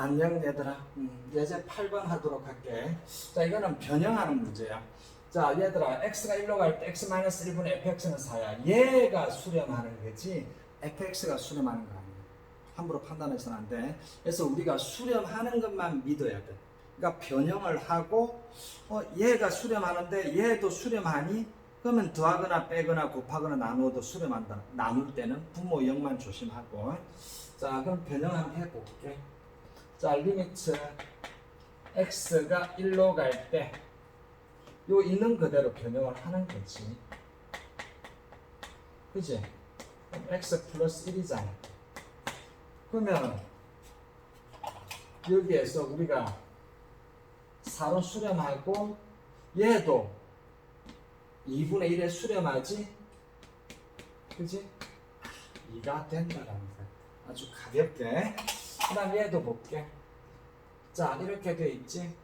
안녕 얘들아. 음, 예제 8번 하도록 할게. 자, 이거는 변형하는 문제야. 자, 얘들아, x가 1로 갈 때 x-1분의 fx는 4야. 얘가 수렴하는 거지, fx가 수렴하는 거 아니야. 함부로 판단해서는 안 돼. 그래서 우리가 수렴하는 것만 믿어야 돼. 그러니까 변형을 하고, 어, 얘가 수렴하는데 얘도 수렴하니? 그러면 더하거나 빼거나 곱하거나 나누어도 수렴한다. 나눌 때는 부모 0만 조심하고. 자, 그럼 변형 한번 해볼게. 자, 리미트 x가 1로 갈 때, 요 있는 그대로 변형을 하는 거지. 그지? x 플러스 1이잖아. 그러면 여기에서 우리가 4로 수렴하고 얘도 2분의 1에 수렴하지? 그지? 2가 된다라는 거야. 아주 가볍게. 그 다음 얘도 볼게. 자, 이렇게 돼 있지?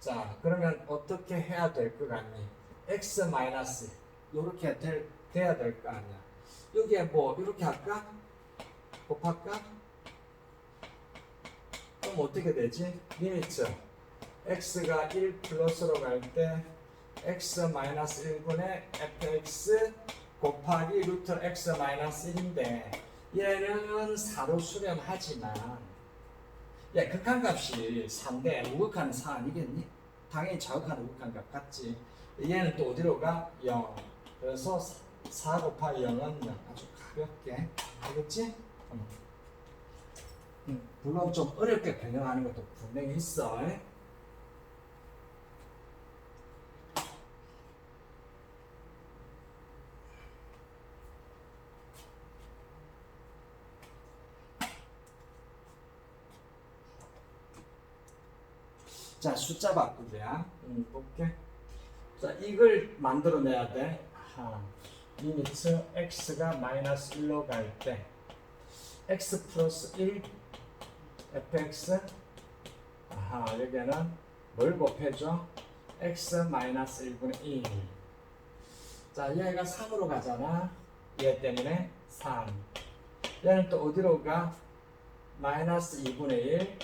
자, 그러면 어떻게 해야 될 것 같니? x 마이너스 요렇게 될, 돼야 될 거 아니야. 여기에 뭐 이렇게 할까? 곱할까? 그럼 어떻게 되지? 리미트 x가 1 플러스로 갈 때 x 마이너스 1분의 fx 곱하기 루트 x 마이너스 1인데 얘는 4로 수렴하지만 야 극한값이 4인데 우극한 4 아니겠니? 당연히 자극한 우극한 값 같지 얘는 또 어디로 가? 0 그래서 4 곱하기 0은 0 아주 가볍게 알겠지? 음. 음, 물론 좀 어렵게 변형하는 것도 분명히 있어 자 숫자 바꾸기야 음, 볼게 자 이걸 만들어내야 돼 아, 리미트 x가 마이너스 1로 갈 때 x 플러스 1 fx 아하 여기에는 뭘 곱해줘 x 마이너스 1분의 1 자, 얘가 3으로 가잖아. 얘 때문에 3. 얘는 또 어디로 가? 마이너스 2분의 1.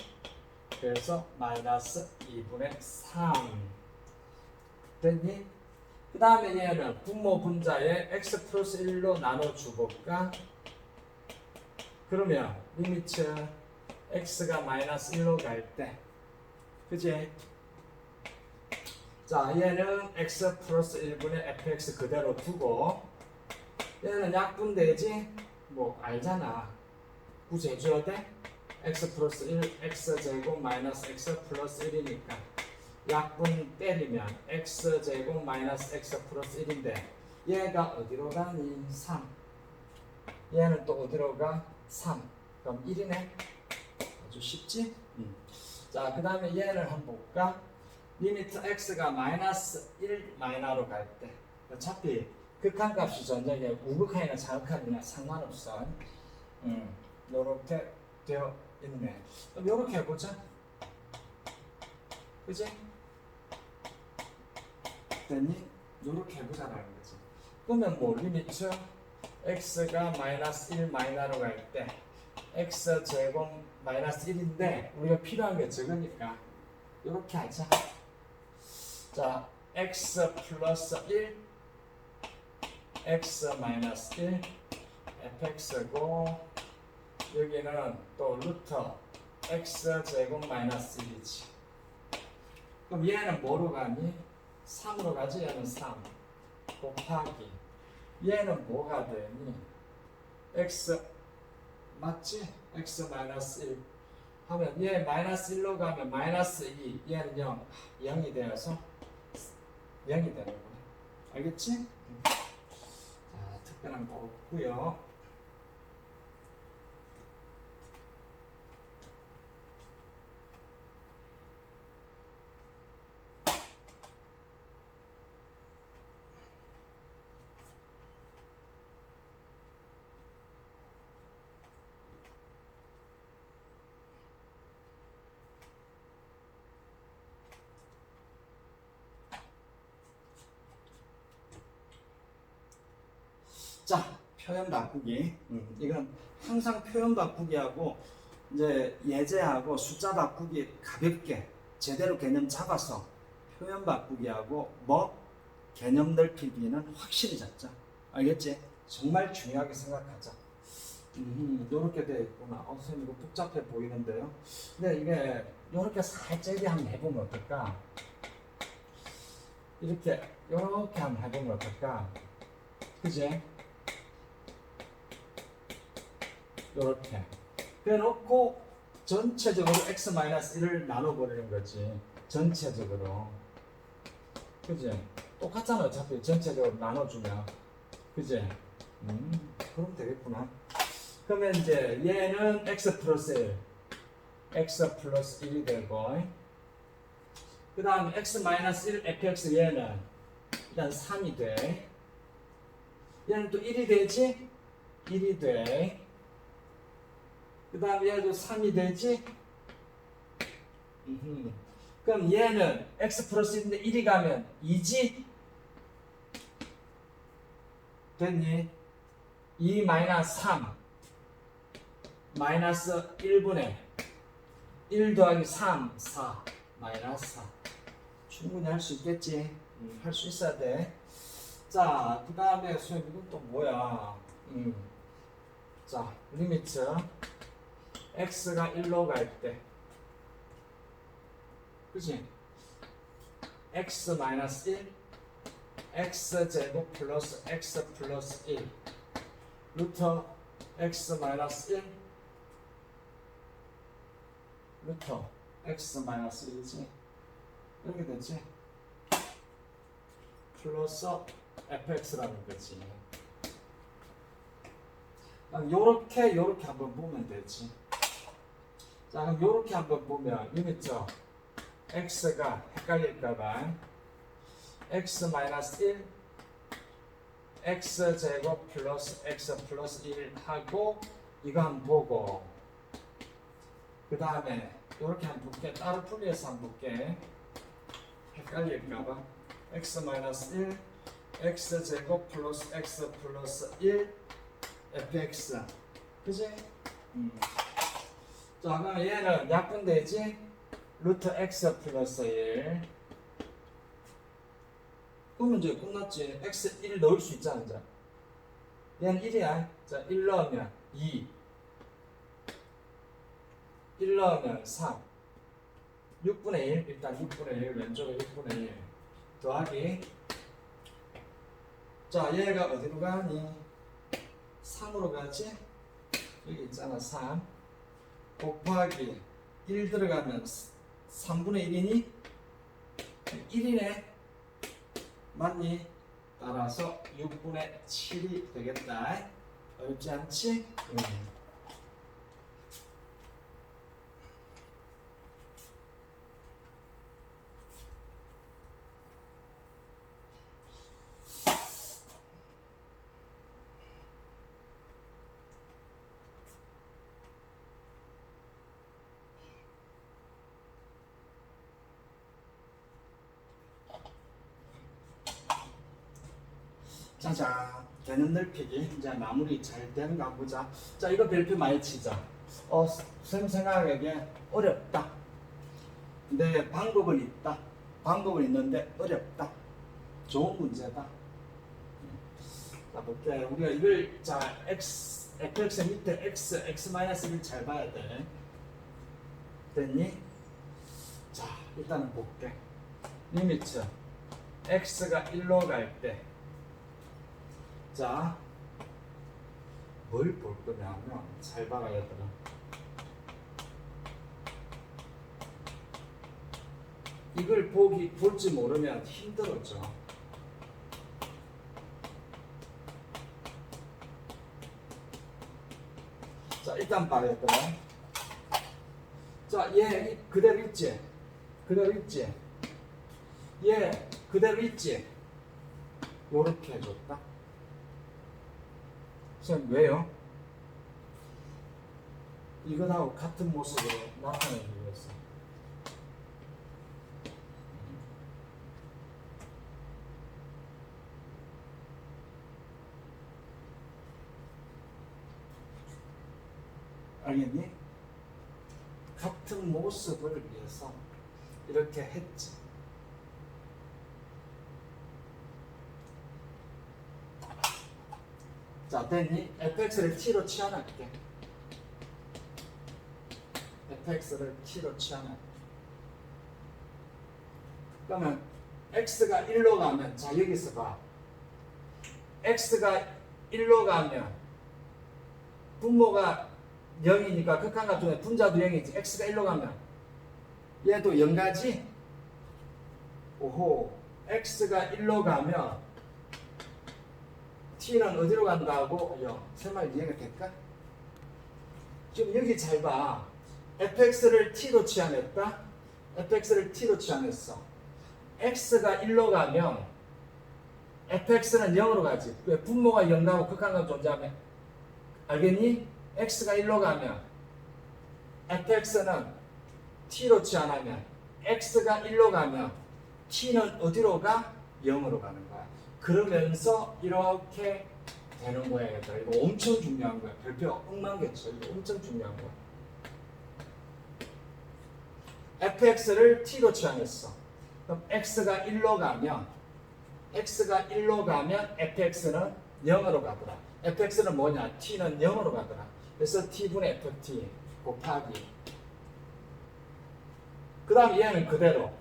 그래서 마이너스 2분의 3. 됐니? 그 다음에 얘는 분모 분자에 x 플러스 1로 나눠주볼까? 그러면 리미트 x가 마이너스 1로 갈 때. 그지? 자, 얘는 x 플러스 1분의 fx 그대로 두고 얘는 약분되지? 뭐 알잖아. 굳이 해줘야 돼? X 플러스 1, x 제곱 마이너스 x 플러스 1이니까 약분 때리면 x 제곱 마이너스 x 플러스 1인데 얘가 어디로 가니? 3. 얘는 또 어디로 가? 3. 그럼 1이네. 아주 쉽지? 음. 자, 그 다음에 얘를 한번 볼까? 리미트 x가 마이너스 1 마이너로 갈 때 어차피 극한값이 전자에 우극한이나 자극한이나 상관없어 음, 요렇게 되어 있네 그럼 요렇게 해보자. 그지? 됐니? 요렇게 해보자라는 거지. 그러면 뭐 리미트 x가 마이너스 1 마이너로 갈 때 x 제곱 마이너스 1인데 우리가 필요한 게 적으니까 요렇게 하자. 자, x 플러스 1, x 마이너스 1, fx고 여기는 또 루트 x 제곱 마이너스 1이지. 그럼 얘는 뭐로 가니? 3으로 가지? 얘는 3 곱하기 얘는 뭐가 되니? x 맞지? x 마이너스 1 하면 얘 마이너스 1로 가면 마이너스 2 얘는 0 0이 되어서 0이 되는 거네 알겠지? 자 특별한 거 없고요 자, 표현 바꾸기. 음, 이건 항상 표현 바꾸기하고 이제 예제하고 숫자 바꾸기 가볍게 제대로 개념 잡아서 표현 바꾸기하고 뭐 개념 넓히기는 확실히 잡자. 알겠지? 정말 중요하게 생각하자. 음, 이렇게 돼 있구나. 어, 선생님 이거 복잡해 보이는데요. 근데 이게 이렇게 살짝 한번 해보면 어떨까? 이렇게 이렇게 한번 해보면 어떨까? 그지? 이렇게. 그래놓고 전체적으로 x-1을 나눠버리는 거지. 전체적으로. 그지? 똑같잖아. 어차피 전체적으로 나눠주면. 그지? 음, 그럼 되겠구나. 그러면 이제 얘는 x 플러스 1. x 플러스 1이 되고. 그 다음 x 마이너스 1 fx 얘는 일단 3이 돼. 얘는 또 1이 되지? 1이 돼. 그 다음 얘도 3이 되지? 그럼 얘는 x 플러스 1인데 1이 가면 2지? 됐니? 2 마이너스 3 마이너스 1분의 1 더하기 3 4 마이너스 4 충분히 할 수 있겠지? 음, 할수 있어야 돼. 자, 그 다음에 수업 이건 또 뭐야? 음. 자, 리미트 x가 1로 갈 때, 그지? x 마이너스 1, x 제곱 플러스 x 플러스 1, 루터 x 마이너스 1, 루터 x 마이너스 1이지? 이렇게 되지? 플러스 fx라는 거지. 요렇게 요렇게 한번 보면 되지. 자 그럼 요렇게 한번 보면 리미트 x가 헷갈릴까봐. X 마이너스 1 x 제곱 플러스 x 플러스 1 하고 이거 한번 보고. 그 다음에 요렇게 한번 볼게. 따로 풀이해서 한번 볼게. 헷갈릴까봐. X 마이너스 1 x 제곱 플러스 x 플러스 1 fx 그지? 음. 자 그럼 얘는 약분되지? 루트 x 플러스 1 그러면 이제 끝났지? X 1 넣을 수 있잖아 이제. 얘는 1이야. 자 1 넣으면 2 1 넣으면 3 6분의 1 일단 6분의 1 왼쪽에 6분의 1 더하기. 자 얘가 어디로 가니? 3으로 가지? 여기 있잖아 3 곱하기 1 들어가면 3분의 1이니 1이네 맞니? 따라서 6분의 7이 되겠다 어렵지 않지? 음. 짜잔 개념 넓히기. 이제 마무리 잘 되는가 보자. 자 이거 별표 많이 치자. 어쌤 생각하기에 어렵다. 근데 방법은 있다. 방법은 있는데 어렵다. 좋은 문제다. 자 볼게. 우리가 이걸 자 x fx 밑에 x x 마이너스 1잘 봐야 돼. 됐니? 자 일단은 볼게. 리미트. X가 1로 갈때 자, 뭘 볼 거냐면 잘 봐야 되더라. 이걸 보기 볼지 모르면 힘들었죠. 자, 일단 봐야 되더라. 자, 얘 그대로 있지? 그대로 있지? 얘 그대로 있지? 요렇게 해줬다. 선생님 왜요? 이거하고 같은 모습으로 나타내기 위해서. 알겠니? 같은 모습을 위해서 이렇게 했지. 자, 됐니? fx를 t로 치환할게. fx를 t로 치환할게. 그러면 x가 1로 가면 자 여기서 봐. x가 1로 가면 분모가 0이니까 극한값 중에 분자도 0이지. x가 1로 가면 얘도 0가지. 오호. x가 1로 가면 t는 어디로 간다고? 0. 설마 이해가 될까? 지금 여기 잘 봐. fx를 t로 치환했다. fx를 t로 치환했어. x가 1로 가면 fx는 0으로 가지. 왜 분모가 0 가고 극한값 존재하면 알겠니? x가 1로 가면 fx는 t로 치환하면 x가 1로 가면 t는 어디로 가? 0으로 가는 거야. 그러면서 이렇게 되는 거야, 얘들아. 이거 엄청 중요한 거야. 별표 엉망개쳐. 이거 엄청 중요한 거야. fx를 t로 치환했어. 그럼 x가 1로 가면 x가 1로 가면 fx는 0으로 가더라. fx는 뭐냐? t는 0으로 가더라. 그래서 t분의 ft 곱하기 그 다음 얘는 그대로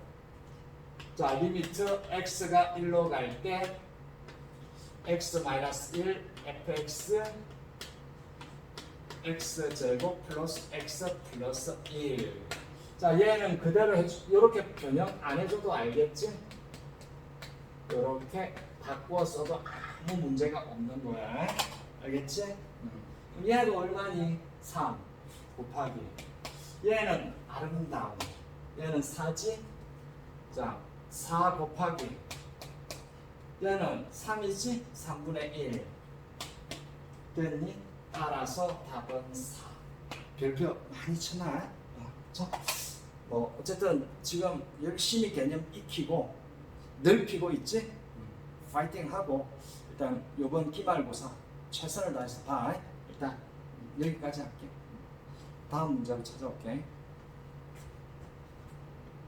자 리미트 x가 1로 갈때 x 1 fx x 제곱 플러스 x 플러스 1 자, 얘는 그대로 해주, 이렇게 변형 안 해줘도 알겠지? 이렇게 바꾸어 써도 아무 문제가 없는 거야. 알겠지? 음. 얘도 얼마니? 3 곱하기. 얘는 아름다움. 얘는 4지? 자, 4 곱하기. 얘는 3이지? 3분의 1. 됐니? 따라서 답은 4. 별표 많이 쳤나? 어, 자. 뭐 어쨌든 지금 열심히 개념 익히고 넓히고 있지 파이팅 하고 일단 이번 기말고사 최선을 다해서 봐 일단 여기까지 할게 다음 문제로 찾아올게